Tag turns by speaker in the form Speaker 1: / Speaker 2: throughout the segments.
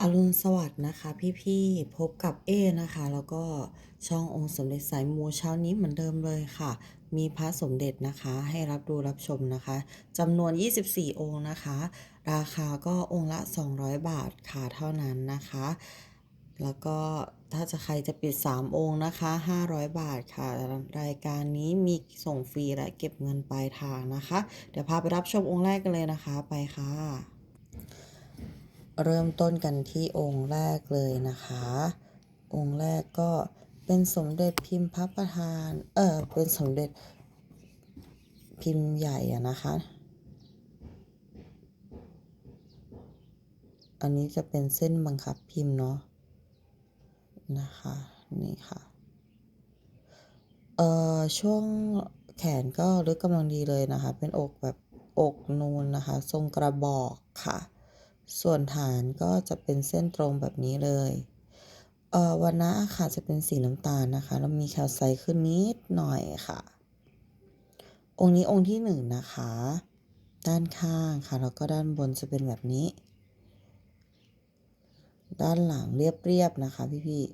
Speaker 1: อรุณสวัสดิ์นะคะ พี่ๆพบกับเอนะคะ แล้วก็ช่ององค์สมเด็จสายมูเช้านี้เหมือนเดิมเลยค่ะ มีพระสมเด็จนะคะ ให้รับดูรับชมนะคะจำนวน 24 องค์นะคะ ราคาก็องค์ละ 200 บาทค่ะเท่านั้นนะคะ แล้วก็ถ้าจะใครจะปิด 3 องค์นะคะ 500 บาทค่ะ รายการนี้มีส่งฟรีและเก็บเงินปลายทางนะคะ เดี๋ยวพาไปรับชมองค์แรกกันเลยนะคะไปค่ะ เริ่มต้นกันที่องค์แรกเลยนะคะ องค์แรกก็เป็นสมเด็จพิมพ์พระประธาน เออเป็นสมเด็จพิมพ์ใหญ่อะนะคะ อันนี้จะเป็นเส้นบังคับพิมพ์เนาะนะคะ นี่ค่ะ เอ่อ ช่วงแขนก็ลึกกำลังดีเลยนะคะ เป็นอกแบบอกนูนนะคะ ทรงกระบอกค่ะ ส่วนฐานก็จะเป็นเส้นตรงแบบนี้เลยเอ่อวันนะค่ะจะเป็นสีน้ำตาลนะคะ แล้วมีแคลไซต์ขึ้นนิดหน่อยค่ะ องค์นี้องค์ที่หนึ่งนะคะ ด้านข้างค่ะ แล้วก็ด้านบนจะเป็นแบบนี้ ด้านหลังเรียบๆนะคะพี่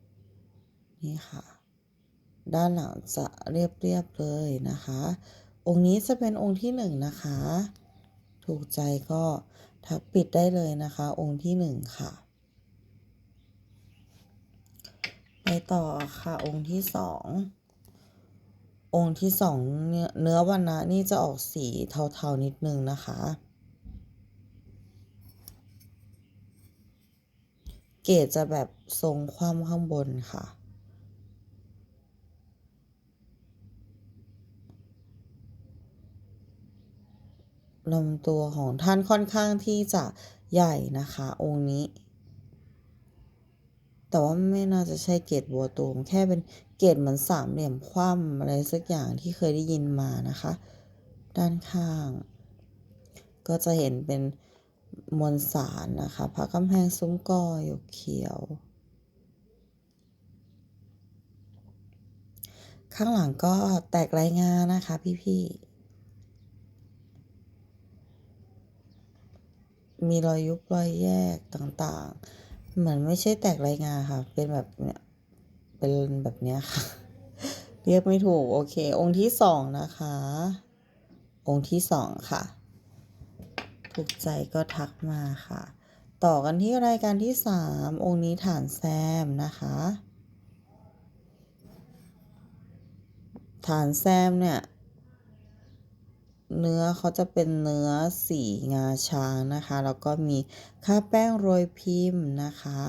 Speaker 1: ๆนี่ค่ะ ด้านหลังจะเรียบๆเลยนะคะ องค์นี้จะเป็นองค์ที่หนึ่งนะคะ ถูกใจก็ ทักปิดได้เลยนะคะ องค์ที่หนึ่งค่ะ ไปต่อค่ะ องค์ที่สององค์ที่สองเนื้อวันนะนี่จะออกสีเทาๆนิดนึงนะคะ เกรดจะแบบทรงคว่ำข้างบนค่ะ ลำตัวของท่านค่อนข้างที่จะใหญ่นะคะ องค์นี้ แต่ว่าไม่น่าจะใช่เกรดบัวตูมแค่เป็นเกรดเหมือนสามเหลี่ยมคว่ำอะไรสักอย่างที่เคยได้ยินมานะคะ ด้านข้าง ก็จะเห็นเป็นมวลสารนะคะพระกำแพงซุ้มกอหยกเขียว ข้างหลังก็แตกรายงานนะคะพี่ๆ มีรอยยุบรอยแยกต่างๆ เหมือนไม่ใช่แตกรายงานค่ะ เป็นแบบเนี้ยเป็นแบบเนี้ยค่ะ เรียกไม่ถูก โอเค องค์ที่สองนะคะ องค์ที่สองค่ะ ถูกใจก็ทักมาค่ะ ต่อกันที่รายการที่สามองค์นี้ฐานแซมนะคะ ฐานแซมเนี่ย เนื้อเขาจะเป็นเนื้อสีงาช้างนะคะ แล้วก็มีค่าแป้งโรยพิมพ์นะคะ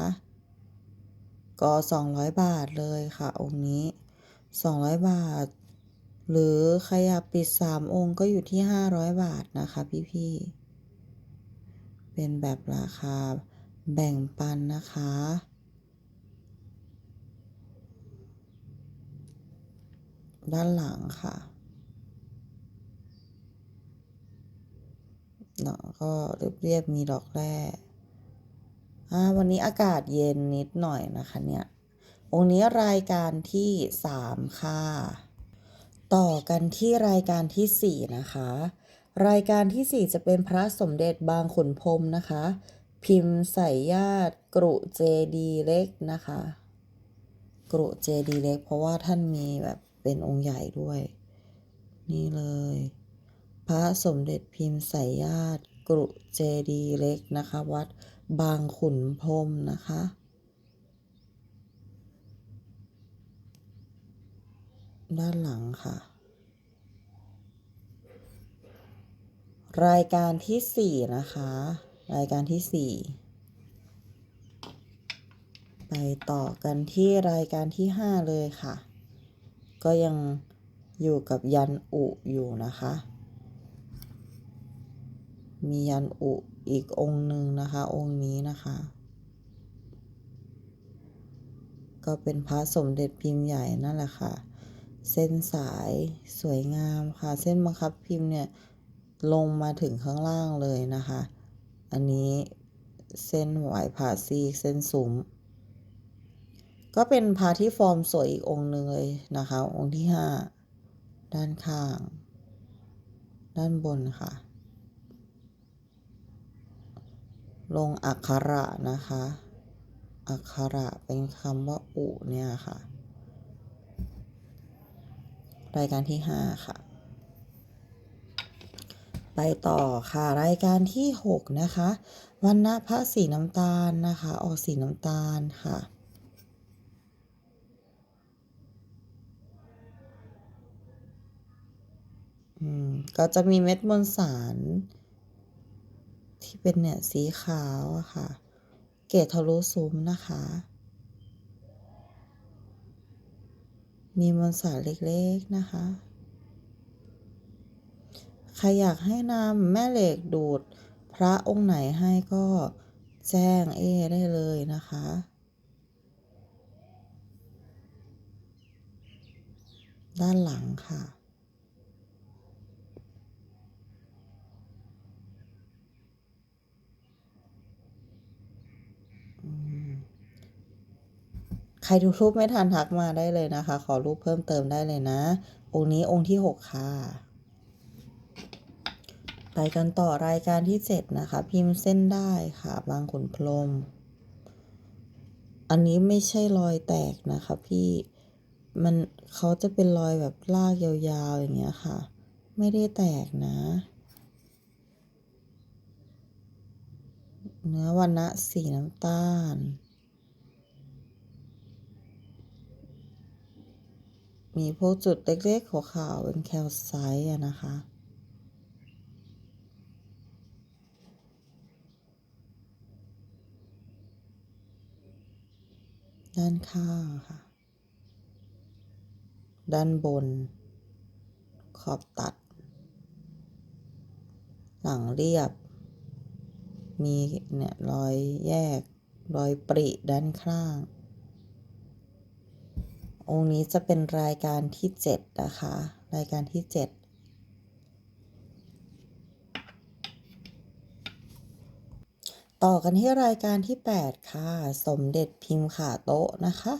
Speaker 1: ก็ 200 บาทเลยค่ะ องค์นี้ 200 บาท หรือใครอยากปิด 3 องค์ก็อยู่ที่ 500 บาทนะคะ พี่ๆ เป็นแบบราคาแบ่งปันนะคะด้านหลังค่ะ หนังก็เรียบๆมีดอกแร่อ่าวันนี้อากาศเย็นนิดหน่อยนะคะเนี่ยองค์นี้รายการที่สามค่ะ ต่อกันที่รายการที่สี่นะคะ รายการที่สี่จะเป็นพระสมเด็จบางขุนพรมนะคะ พิมพ์ใส่ญาติกรุเจดีเล็กนะคะ กรุเจดีเล็ก เพราะว่าท่านมีแบบเป็นองค์ใหญ่ด้วย นี่เลย ระสมเด็จพิมพ์ใส่ญาติกรุเจดีเล็กนะคะ วัดบางขุนพรมนะคะ ด้านหลังค่ะ รายการที่สี่นะคะ รายการที่สี่ไปต่อกันที่รายการที่ห้าเลยค่ะ ก็ยังอยู่กับยันอุอยู่นะคะ มียันอุอีกองค์หนึ่งนะคะ องค์นี้นะคะ ก็เป็นพระสมเด็จพิมพ์ใหญ่นั่นแหละค่ะ เส้นสายสวยงามค่ะ เส้นบังคับพิมพ์เนี่ยลงมาถึงข้างล่างเลยนะคะ อันนี้เส้นไหวผ่าซีกเส้นสูงก็เป็นพระที่ฟอร์มสวยอีกองหนึ่งเลยนะคะ องค์ที่ห้าด้านข้าง ด้านบนค่ะ ลงอักขระนะคะ อักขระเป็นคำว่าอุเนี่ยค่ะ รายการที่ห้าค่ะ ไปต่อค่ะ รายการที่หกนะคะวันณะพระสีน้ำตาลนะคะ ออกสีน้ำตาลค่ะอืมก็จะมีเม็ดมวลสาร ที่เป็นเนี่ยสีขาวอะค่ะ เกตทะลุซุ้มนะคะ มีมวลสารเล็กๆนะคะ ใครอยากให้นำแม่เหล็กดูดพระองค์ไหนให้ก็แจ้งเอได้เลยนะคะด้านหลังค่ะ อืม ใค รดูรูปไม่ทันทักมาได้เลยนะคะ ขอรูปเพิ่มเติมได้เลยนะ องค์นี้องค์ที่หกค่ะ ไปกันต่อรายการที่เจ็ดนะคะ พิมพ์เส้นได้ค่ะ บางขุนพรม อันนี้ไม่ใช่รอยแตกนะคะพี่ มันเขาจะเป็นรอยแบบลากยาวๆอย่างเงี้ยค่ะ ไม่ได้แตกนะเนื้อวันนะสีน้ำตาล มีพวกจุดเล็กๆขาวๆเป็นแคลไซต์นะคะ ด้านข้างค่ะ ด้านบน ขอบตัด หลังเรียบ มีเนี่ยรอยแยก รอยปริด้านข้าง องค์นี้จะเป็นรายการที่เจ็ดนะคะ รายการที่เจ็ดต่อกันที่รายการที่ 8 ค่ะ สมเด็จพิมพ์ขาโต๊ะนะคะ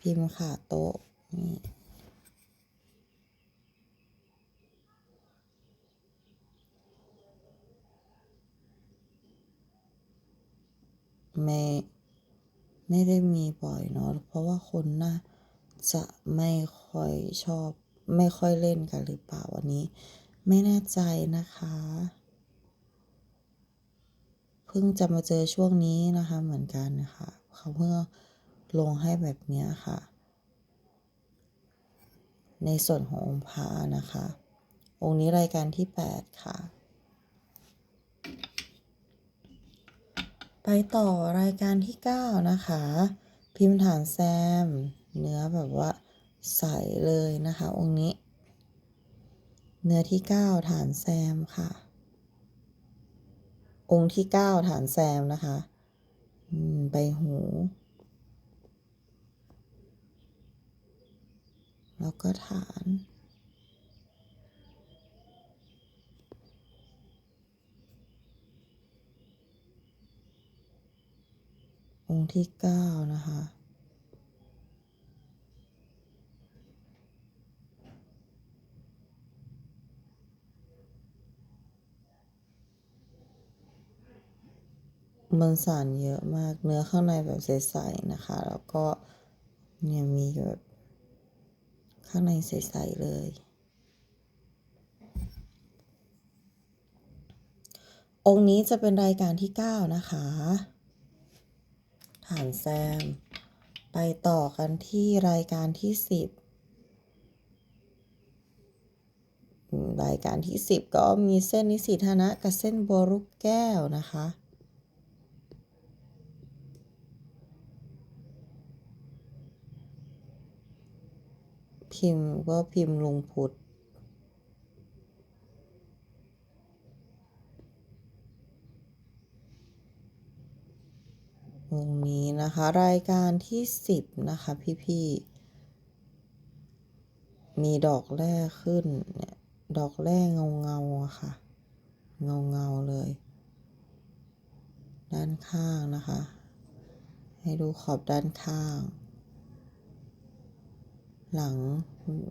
Speaker 1: พิมพ์ขาโต๊ะนี่ไม่ ไม่ได้มีบ่อยเนาะเพราะว่าคนน่าจะไม่ค่อยชอบ ไม่ค่อยเล่นกันหรือเปล่าวันนี้ ไม่แน่ใจนะคะเพิ่งจะมาเจอช่วงนี้นะคะเหมือนกันนะคะเขาเพิ่งลงให้แบบนี้ค่ะ ในส่วนขององค์พระนะคะ องค์นี้รายการที่ 8 ค่ะ ไปต่อรายการที่ 9 นะคะ พิมพ์ฐานแซม เนื้อแบบว่าใสเลยนะคะ องค์นี้ เนื้อที่ 9 ฐานแซมค่ะ องค์ที่ 9 ฐานแซมนะคะใบหู แล้วก็ฐาน องค์ที่9นะคะ มันสารเยอะมากเนื้อข้างในแบบใสๆนะคะ แล้วก็เนี่ยมีแบบข้างในใสๆเลย องค์นี้จะเป็นรายการที่ 9 นะคะ ฐานแซม ไปต่อกันที่รายการที่ 10 รายการที่ 10 ก็มีเส้นนิสิธนะกับเส้นบัวลูกแก้วนะคะพิมพ์ก็พิมพ์ลุงพุทธ วงนี้นะคะ รายการที่สิบนะคะ พี่ๆ มีดอกแรกขึ้นเนี่ยดอกแรกเงาเงาๆค่ะ เงาเงาๆเลย ด้านข้างนะคะ ให้ดูขอบด้านข้าง หลัง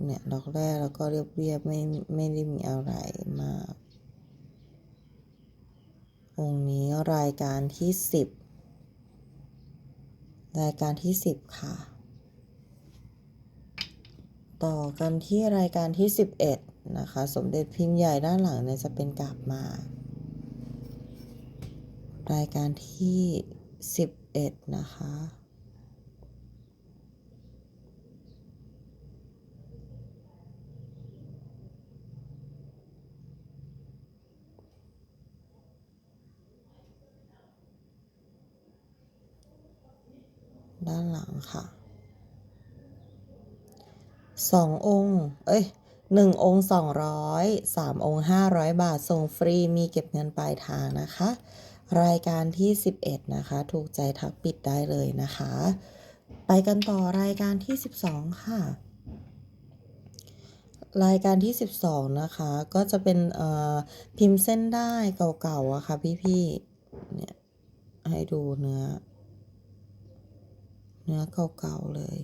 Speaker 1: เนี่ยดอกแรกแล้วก็เรียบๆไม่ไม่ได้มีอะไรมากองนี้รายการที่สิบ รายการที่สิบค่ะ ต่อกันที่รายการที่สิบเอ็ดนะคะ สมเด็จพิมพ์ใหญ่ด้านหลังเนี่ยจะเป็นกาบหมารายการที่สิบเอ็ดนะคะ ด้านหลังค่ะสององค์ เอ้ยหนึ่งองค์สองร้อยสามองค์ห้าร้อยบาทส่งฟรีมีเก็บเงินปลายทางนะคะ รายการที่11นะคะ ถูกใจทักปิดได้เลยนะคะ ไปกันต่อรายการที่12ค่ะ รายการที่12นะคะ ก็จะเป็นเอ่อพิมพ์เส้นได้เก่าๆอะค่ะพี่ๆเนี่ยให้ดูเนื้อ เนื้อเก่าๆเลย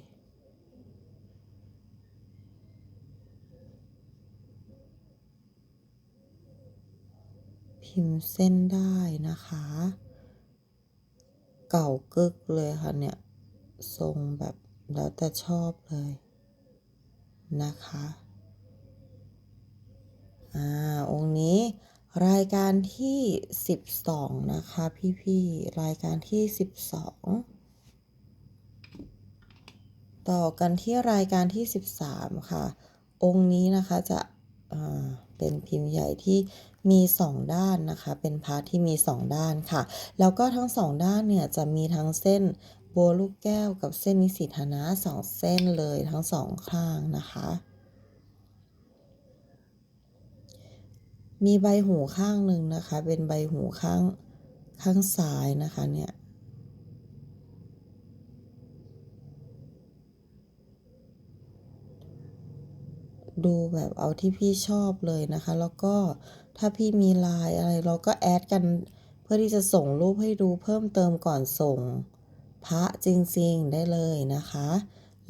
Speaker 1: พิมพ์เส้นได้นะคะ เก่ากึกเลยค่ะเนี่ย ทรงแบบแล้วแต่ชอบเลยนะคะอ่าองค์นี้รายการที่ 12 นะคะ พี่ๆ รายการที่ 12 ต่อกันที่รายการที่ 13 ค่ะ องค์นี้นะคะจะเป็นพิมพ์ใหญ่ที่มี 2 ด้านนะคะ เป็นพาร์ทที่มี 2 ด้านค่ะ แล้วก็ทั้ง 2 ด้านเนี่ยจะมีทั้งเส้นโบลูกแก้วกับเส้นนิสิตนะสองเส้นเลยทั้งสองข้างนะคะ มีใบหูข้างหนึ่งนะคะ เป็นใบหูข้างข้างซ้ายนะคะเนี่ย ดูแบบเอาที่พี่ชอบเลยนะคะ แล้วก็ถ้าพี่มีไลน์อะไรเราก็แอดกันเพื่อที่จะส่งรูปให้ดูเพิ่มเติมก่อนส่งพระจริงๆได้เลยนะคะ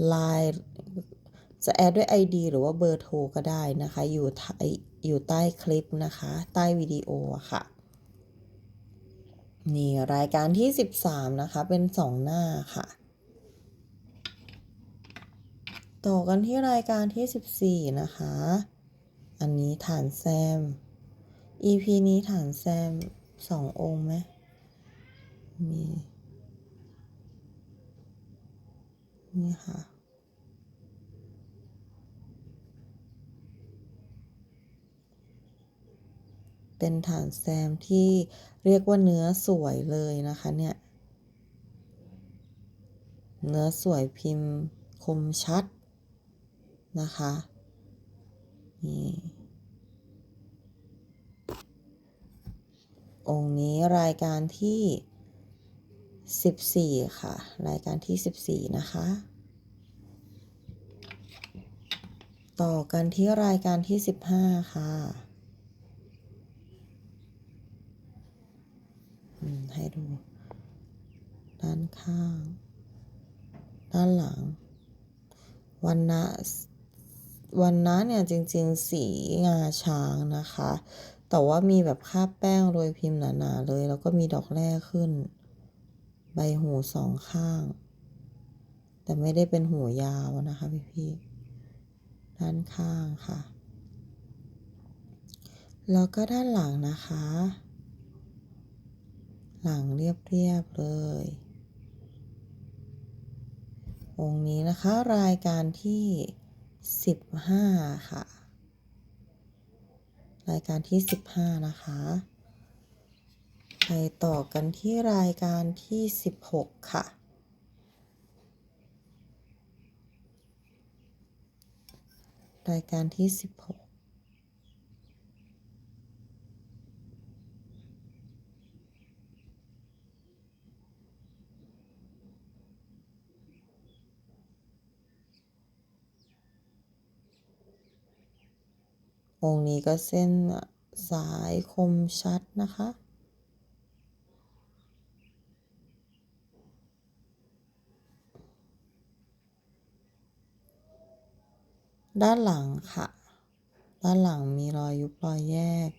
Speaker 1: ไลน์จะแอดด้วย ID หรือว่าเบอร์โทรก็ได้นะคะ อยู่ท้ายอยู่ใต้คลิปนะคะ ใต้วิดีโอค่ะ นี่รายการที่ 13 นะคะ เป็น 2 หน้าค่ะ ต่อกันที่รายการที่ 14 นะคะ อันนี้ฐานแซม EP นี้ฐานแซม2องค์ไหมมีนี่ค่ะ เป็นฐานแซมที่เรียกว่าเนื้อสวยเลยนะคะเนี่ย เนื้อสวยพิมพ์คมชัด นะคะนี่องค์นี้รายการที่ 14 ค่ะ รายการที่ 14 นะคะ ต่อกันที่รายการที่ 15 ค่ะให้ดู ด้านข้าง ด้านหลังวันนะ วันนะเนี่ยจริงๆสีงาช้างนะคะ แต่ว่ามีแบบคาบแป้งโรยพิมพ์หนาๆเลย แล้วก็มีดอกแร่ขึ้น ใบหูสองข้าง แต่ไม่ได้เป็นหูยาวนะคะพี่ๆด้านข้างค่ะ แล้วก็ด้านหลังนะคะ หลังเรียบๆเลยองค์นี้นะคะรายการที่ 15 ค่ะ รายการที่ 15 นะคะ ไปต่อกันที่รายการที่ 16 ค่ะ รายการที่ 16 องนี้ก็เส้นสายคมชัดนะคะ ด้านหลังค่ะ ด้านหลังมีรอยยุบรอยแยก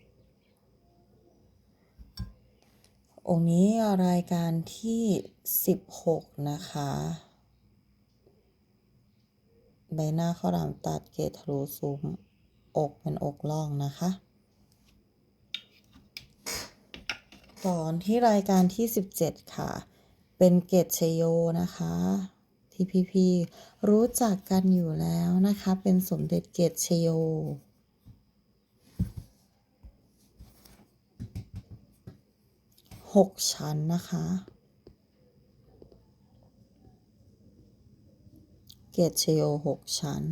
Speaker 1: องค์นี้รายการที่สิบหกนะคะใบหน้าข้าวหลามตัดเกตทะลุซุ้ม อกเป็นอกล่องนะคะ ตอนที่รายการที่ 17 ค่ะ เป็นเกตชโยนะคะ ที่พี่ๆรู้จักกันอยู่แล้วนะคะ เป็นสมเด็จเกตชโยหกชั้นนะคะ เกตเชโยหกชั้น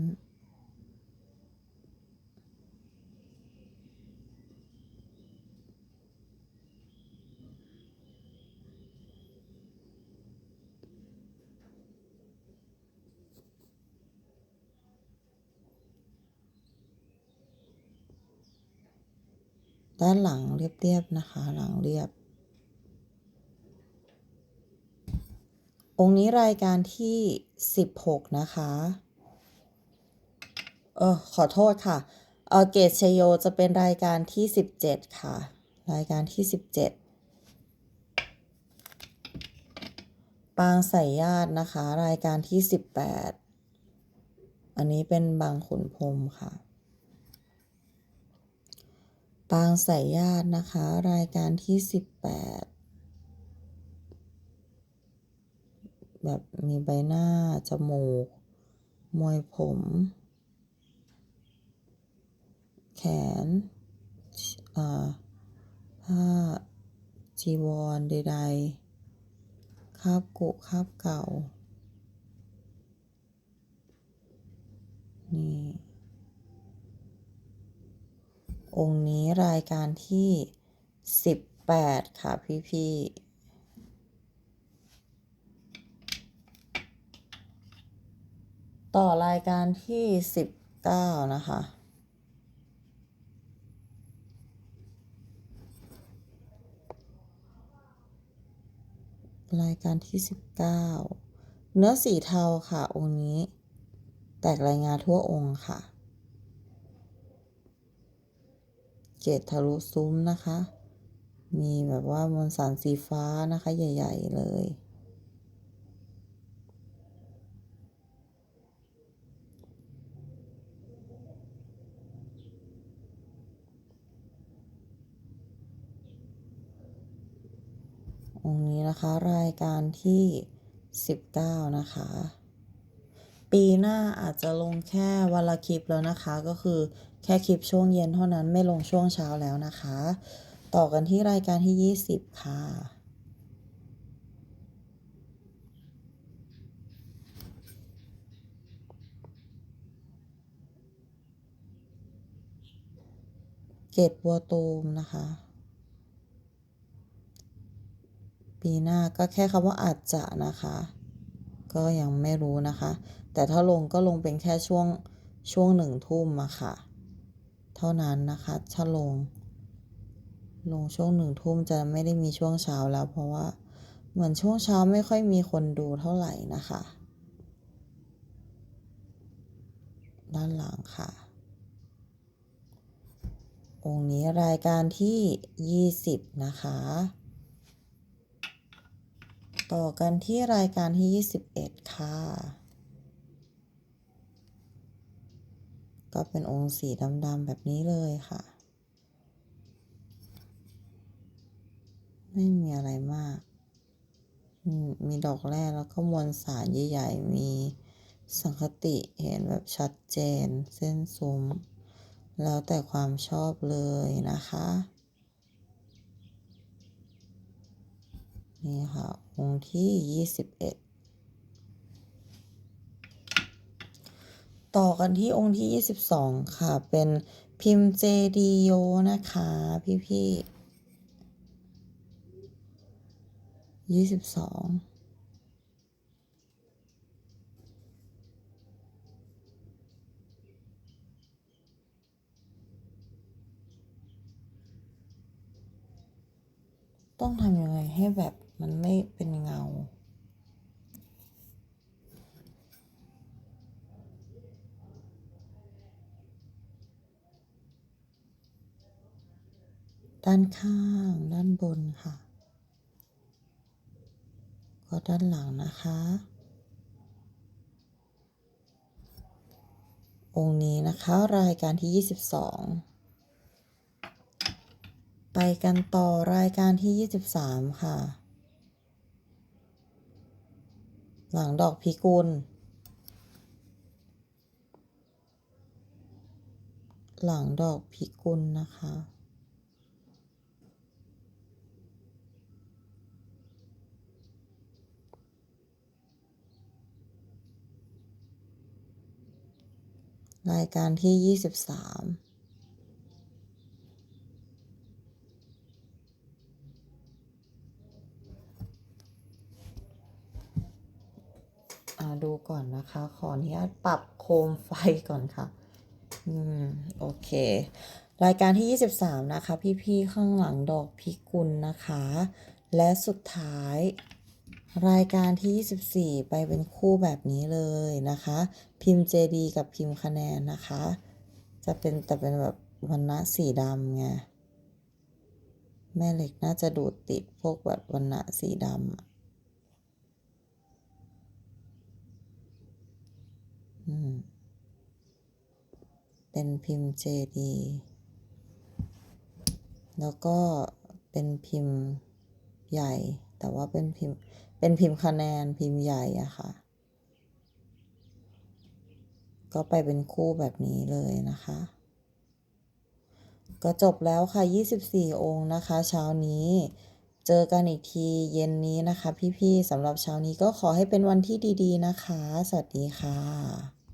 Speaker 1: ด้านหลังเรียบๆนะคะ หลังเรียบ องค์นี้รายการที่ 16 นะคะ เออขอโทษค่ะ เออเกตชโยจะเป็นรายการที่ 17 ค่ะ รายการที่ 17 ปางใส่ญาตินะคะ รายการที่ 18 อันนี้เป็นบางขุนพรมค่ะ ปางใส่ญาตินะคะ รายการที่ 18 แบบมีใบหน้า จมูก มวยผม แขนผ้าจีวรใดๆคาบกุคาบเก่า นี่ องค์นี้รายการที่ 18 ค่ะพี่ๆต่อรายการที่ 19 นะคะ รายการที่ 19 เนื้อสีเทาค่ะ องค์นี้ แตกรายงานทั่วองค์ค่ะ เกตทะลุซุ้มนะคะ มีแบบว่ามวลสารสีฟ้านะคะ ใหญ่ ๆ เลยองค์นี้นะคะรายการที่ 19 นะคะ ปีหน้าอาจจะลงแค่วันละคลิปแล้วนะคะก็คือ แค่คลิปช่วงเย็นเท่านั้นไม่ลงช่วงเช้าแล้วนะคะ ต่อกันที่รายการที่ 20 ค่ะ เกตบัวตูมนะคะ ปีหน้าก็แค่คำว่าอาจจะนะคะ ก็ยังไม่รู้นะคะ แต่ถ้าลงก็ลงเป็นแค่ช่วงช่วงหนึ่งทุ่มอะค่ะ เท่านั้นนะคะถ้าลง ลงช่วงหนึ่งทุ่มจะไม่ได้มีช่วงเช้าแล้ว เพราะว่าเหมือนช่วงเช้าไม่ค่อยมีคนดูเท่าไหร่นะคะ ด้านหลังค่ะ องค์นี้รายการที่ 20 นะคะ ต่อกันที่รายการที่ 21 ค่ะ ก็เป็นองค์สีดำๆแบบนี้เลยค่ะ ไม่มีอะไรมาก มีดอกแร่แล้วก็มวลสารใหญ่ๆ มีสังคติเห็นแบบชัดเจน เส้นซุ้ม แล้วแต่ความชอบเลยนะคะ นี่ค่ะองค์ที่ 21 ต่อกันที่องค์ที่ 22 ค่ะ เป็นพิมพ์เจดีโยนะคะ พี่ๆยี่สิบสองต้องทำยังไงให้แบบมันไม่เป็นเงา ด้านข้างด้านบนค่ะ ก็ด้านหลังนะคะ องค์นี้นะคะรายการที่ 22 ไปกันต่อรายการที่ 23 ค่ะ หลังดอกพิกุล หลังดอกพิกุลนะคะ รายการที่ 23อ่าดูก่อนนะคะ ขออนุญาตปรับโคมไฟก่อนค่ะ อืม โอเค รายการที่ 23 นะคะ พี่ ๆ ข้างหลังดอกพิกุลนะคะ และสุดท้าย รายการที่ 24 ไปเป็นคู่แบบนี้เลยนะคะ พิมพ์ JD กับพิมพ์คะแนนนะคะ จะเป็นแต่เป็นแบบวันณะสีดำไง แม่เหล็กน่าจะดูดติดพวกแบบวันณะสีดำอืมเป็นพิมพ์ JD แล้วก็เป็นพิมพ์ใหญ่ แต่ว่าเป็นพิมพ์ เป็นพิมพ์คะแนนพิมพ์ใหญ่อะค่ะ ก็ไปเป็นคู่แบบนี้เลยนะคะ ก็จบแล้วค่ะ 24 องค์นะคะ เช้านี้เจอกันอีกทีเย็นนี้นะคะ พี่ๆสำหรับเช้านี้ก็ขอให้เป็นวันที่ดี ๆ นะคะ สวัสดีค่ะ